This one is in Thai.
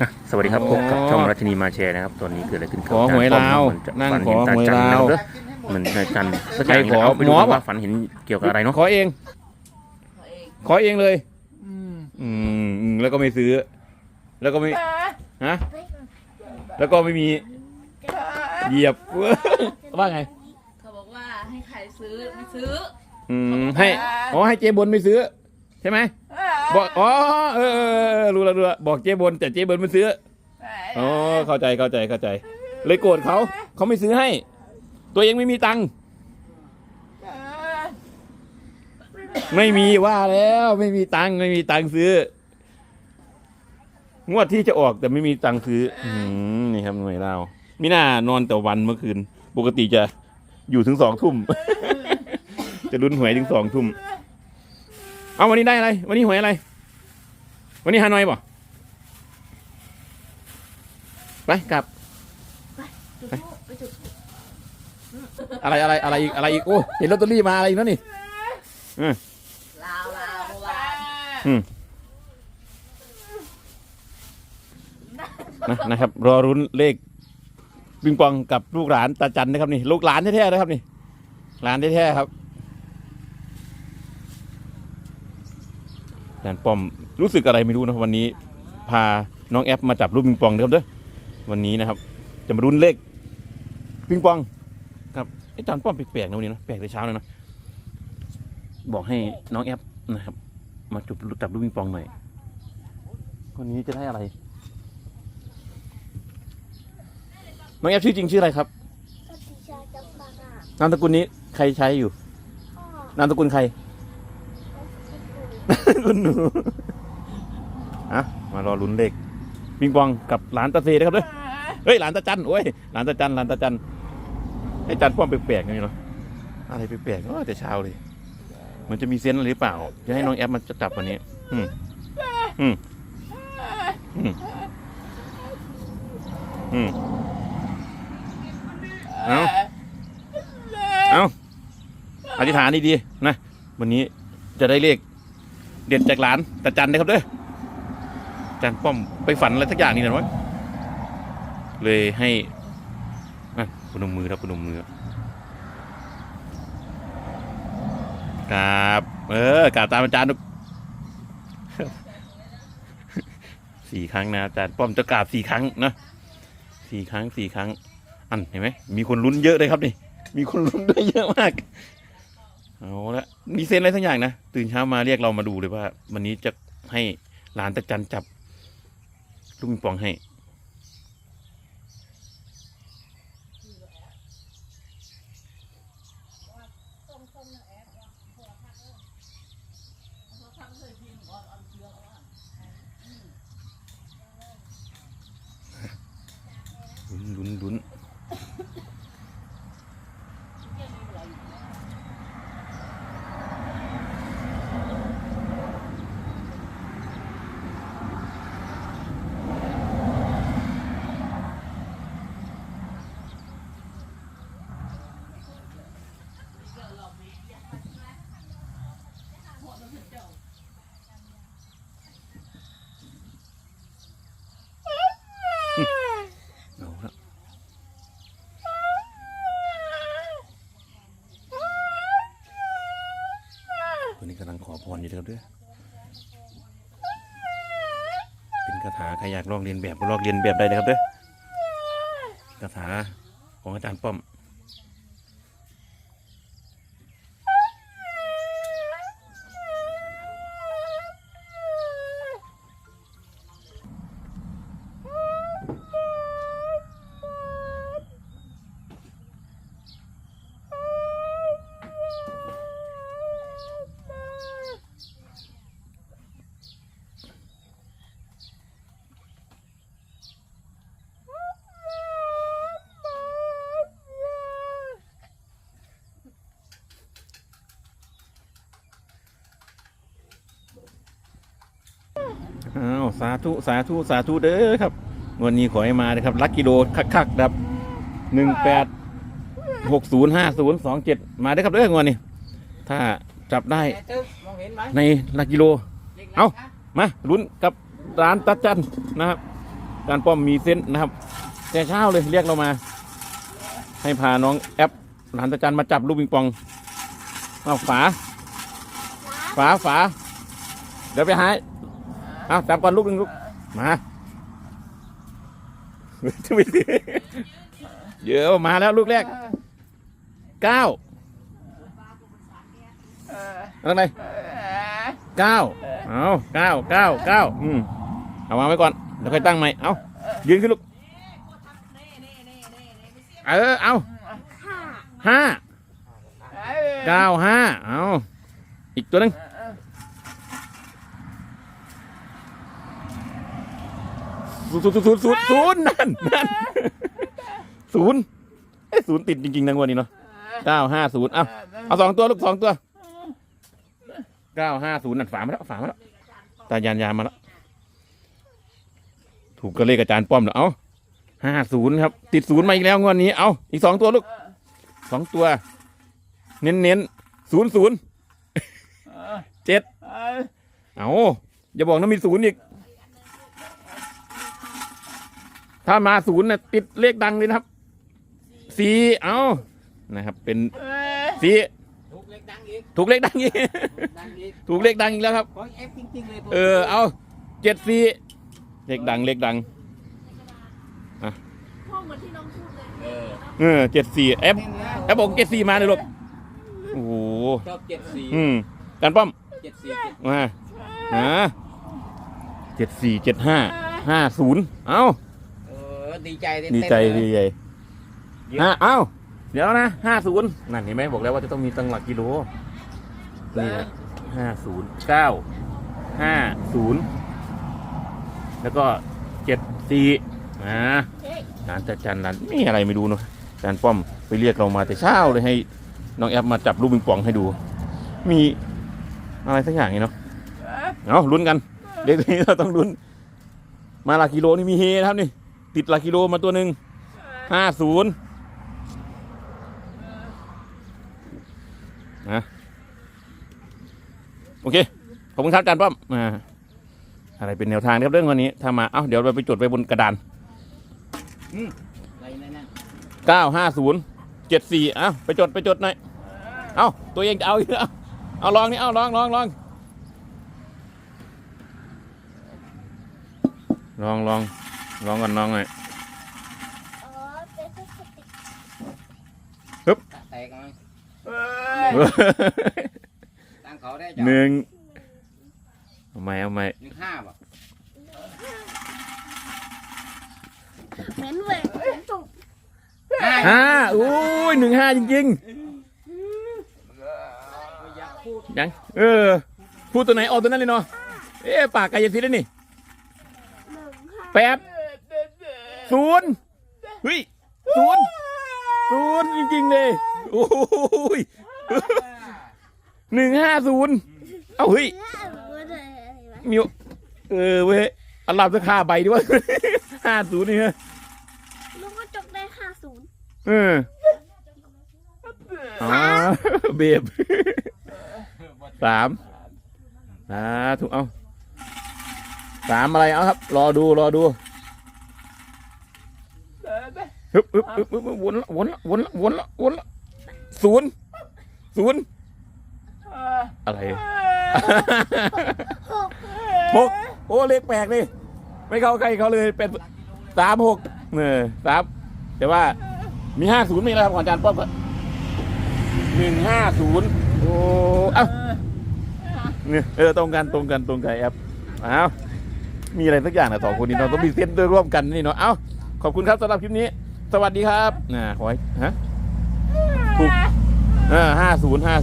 อะสวัสดีครับอ๋อพบกับช่องรัชนีมาแชร์นะครับตอนนี้เกิดอะไรขึ้นขอหวยลาวนั่นั่งงขอขอหวยจันลาวนะครับเหมือนนายจันสักอย่างใครขอเอาไปดูหมอว่าปะฝันเห็นเกี่ยวกับอะไรเนาะขอเอง ขอเองเลยอืมอืมแล้วก็ไม่ซื้อ แล้วก็ไม่ฮะแล้วก็ไม่มีเหยียบว่าไงเขาบอกว่าให้ใครซื้อไม่ซื้ออืมให้อ๋อให้เจ๊บนไม่ซื้อ ใช่ไหม บอกอ๋อเออเออเออรู้แล้วรู้แล้วบอกเจ๊บนแต่เจ๊บนไม่ซื้ออ๋อเข้าใจเข้าใจเข้าใจ เลยโกรธเขาเขาไม่ซื้อให้ ตัวเองไม่มีตังค์ไม่มีว่าแล้วไม่มีตังค์ไม่มีตังค์ซื้องวดที่จะออกแต่ไม่มีตังค์ซื้อ อืมนี่ครับหน่วยเรามิน่านอนแต่วันเมื่อคืน ปกติจะอยู่ถึงสองทุ่ม จะลุ้นหวยถึงสองทุ่ม เอาวันนี้ได้อะไร วันนี้หวยอะไร วันนี้ฮานอยบ่ไปกลับจุดทูปไปจุดอะไรอะไรอะไรอีกอะไรอีกโอ้เห็นลอตเตอรี่มาอะไรอีกแล้วนี่ลาวลาวเมื่อวานอืมนะนะครับ รอรุ้นเลขปิงปองกับลูกหลานตาจันนะครับนี่ลูกหลานแท้ๆนะครับนี่หลานแท้ๆครับาจารย์ป้อมรู้สึกอะไรไม่รู้นะครับวันนี้ พาน้องแอปมาจับลูกปิงปองนะครับเด้อวันนี้นะครับ จะมารุ้นเลขปิงปอง ครับไอ้อาจารย์ป้อมแปลกๆนะวันนี้นะแปลกแต่เช้าเลยนะบอกให้น้องแอปนะครับ มาจุบจับลูกปิงปองหน่อยคนนี้จะได้อะไร น้องแอปชื่อจริงชื่ออะไรครับปฏิชาจับปากอะนามสกุลนี้ใครใช้อยู่พ่อนามสกุลใคร คุณหนูอะมารอลุ้นเลขปิงปองกับหลานตาเซนะครับเด้อเฮ้ยหลานตาจันโอ้ยหลานตาจันหลานตาจันไอ้จันป้อมแปลกๆนี่เนาะอะไรแปลกๆเนาะแต่เช้าเลยมันจะมีเซนอะไรหรือเปล่า จะให้น้องแอปมันจะจับวันนี้ อืมอืมอืมอืมเอาเอาอธิษฐานดีๆนะ วันนี้จะได้เลข เด็ดจากหลานตาจันนะครับเด้อจันป้อมไปฝันอะไรสักอย่างนี่นะวะเลยให้พนมมือครับพนมมือกราบเออกราบตามอาจารย์สี่ครั้งนะอาจารย์ป้อมจะกราบสี่ครั้งนะสี่ครั้งสี่ครั้ง อันเห็นไหมมีคนลุ้นเยอะเลยครับนี่ มีคนลุ้นด้วยเยอะมาก เอาละมีเซนอะไรทั้งอย่างนะตื่นเช้ามาเรียกเรามาดูเลยว่า วันนี้จะให้หลานตะจันจับลูกปิงปองให้ลุ้นลุ้นลุ้นเอาละวันนี้กำลังขอพ รอยู่ครับเด้วยเป็นคาถาใครอยากลอกเรียนแบบก็ลอกเรียนแบบได้เลยครับเด้อคาถาของอาจารย์ป้อม อ้าวสาธุสาธุสาธุเด้อครับงวันนี้ขอให้มาเลยครับลักกิโลคักๆครับหนึ่งแปดหกศูนย์ห้าศูนย์สองเจ็ดมาได้อครับเด้องวันนี้ ถ้าจับได้มองเห็นไหมในลักกิโลเล็กๆเอ้านะมาลุ้นกับร้านตัดจันนะครับการป้อมมีเส้นนะครับแต่เช้าเลยเรียกเรามา ให้พาน้องแอปหลานตาจันมาจับลูกปิงปองเอาฝา ฝาฝา เดี๋ยวไปหาย เอาจับก่อนลูกหนึ่งลูก มาเยอะมาแล้วลูกแรกเก้าอะไรเก้าเอาเก้าเก้าเก้าอืมเอาวางไว้ก่อนเดี๋ยวค่อยตั้งใหม่เอายืนขึ้นลูกเออเอาห้าห้าเก้าห้าเอาอีกตัวหนึง ศูนย์ศูนย์ศูนย์ศูนย์ศูนย์นั่นนั่นศูนย์เอ้ยศูนย์ติดจริงๆนะงวดนี้เนาะเก้าห้าศูนย์เอาเอาสองตัวลูกสองตัวเก้าห้าศูนย์นั่นฝามาแล้วฝามาแล้วตายานยานมาแล้วถูกก็เลขอาจารย์ป้อมแล้วเอาห้าศูนย์ครับ ติดศูนย์มาอีกแล้วงวดนี้เอาอีกสองตัวลูกสองตัว เน้นเน้นศูนย์ศูนย์เจ็ดเอาอย่าบอกนะมีศูนย์อีก ถ้ามาศูนย์เนี่ยติดเลขดังเลยนะครับสี่เอานะครับ เป็นสี่ถูกเล็กดังอีกถูกเลขดังอีกดังอีกถูกเลขดังอีกแล้วครับของเอฟจริงๆเลยเออเอาเจ็ดสี่เลขดังเลขดังพ่อเหมือนที่น้องพูดเลยเออเออเจ็ดสี่แอปแอปบอกเจ็ดสี่มาเลยลูกโอ้โหชอบเจ็ดสี่อืมการป้อมเจ็ดสี่มาฮะเจ็ดสี่เจ็ดห้าห้าศูนย์เอาเออ ดีใจเต้นดีใจเต้นเลยดีใจฮะเอ้าเดี๋ยวนะห้าศูนย์นั่นเห็นไหมบอกแล้วว่าจะต้องมีตังหลักกิโลนี่นะห้าศูนย์เก้าห้าศูนย์แล้วก็เจ็ดสี่อ่าร้านจัดจันร้านนี่อะไรไม่รู้เนาะจานป้อมไปเรียกเรามาแต่เช้าเลยให้น้องแอปมาจับลูกปิงปองให้ดู มีอะไรสักอย่างนี่เนาะเอาลุ้นกัน เด็กนี้เราต้องลุ้นมาหลักกิโลนี่มีเฮนะครับนี่ ติดหลักกิโลมาตัวหนึ่งห้าศูนย์นะโอเค ขอบคุณครับอาจารย์ป้อมอ่าอะไรเป็นแนวทางนะครับเรื่องวันนี้ ถ้ามา เอ้า เดี๋ยวเราไปจดไว้บนกระดานอะไรนั่นน่ะเก้าห้าศูนย์เจ็ดสี่เอ้า ไปจดไปจดหน่อย เอ้า ตัวเองจะเอาอีกเหรอเอาลองนี่ เอาลองลองลองลองลอง ลองก่อนลองหน่อยอ๋อเป็นพลาสติกแตกไหมตั้งเขาได้หจ้ะนึ่งเอาไหมเอาไหมหนึ่งห้าป่ะเหม็นเว้ยเหม็นตุกห้าห้าอุ้ยหนึ่งห้าจริงไม่อยากพูดๆยังเออพูดตัวไหนออกตัวนั้นเลยเนาะเอ๊ะปากกายสิทธิ์แล้วนี่หนึ่งห้าแปด ศูนย์เฮ้ยศูนย์ศูนย์จริงๆเลยโอ้ยหนึ่งห้าศูนย์เอ้าเฮ้ยห้าหรือว่าอะไรวะมิวเออเว้ยเอาลับราคาใบดีวะห้าศูนย์นี่ฮะลูกก็จกได้ห้าศูนย์เอออ๋อเบบสามสาถูกเอาสามอะไรเอาครับ รอดูรอดู ฮึบฮึบฮึบฮึบฮึบวนละวนละวนละวนละวนละศูนย์ศูนย์อะไรหกโอ้เลขแปลกเลยไม่เข้าใครเขาเลยเป็นสามหกเนี่ยสามแต่ว่ามีห้าศูนย์มีแล้วครับอาจารย์ป้อมหนึ่งห้าศูนย์โอ้เอ้าเนี่ยเออตรงกันตรงกันตรงกันแอปเอ้ามีอะไรสักอย่างนะสองคนนี้เราต้องมีเส้นด้วยร่วมกันนี่เนาะเอ้าขอบคุณครับสำหรับคลิปนี้ สวัสดีครับนะขอให้ฮะถูกเออห้าศูนย์ห้า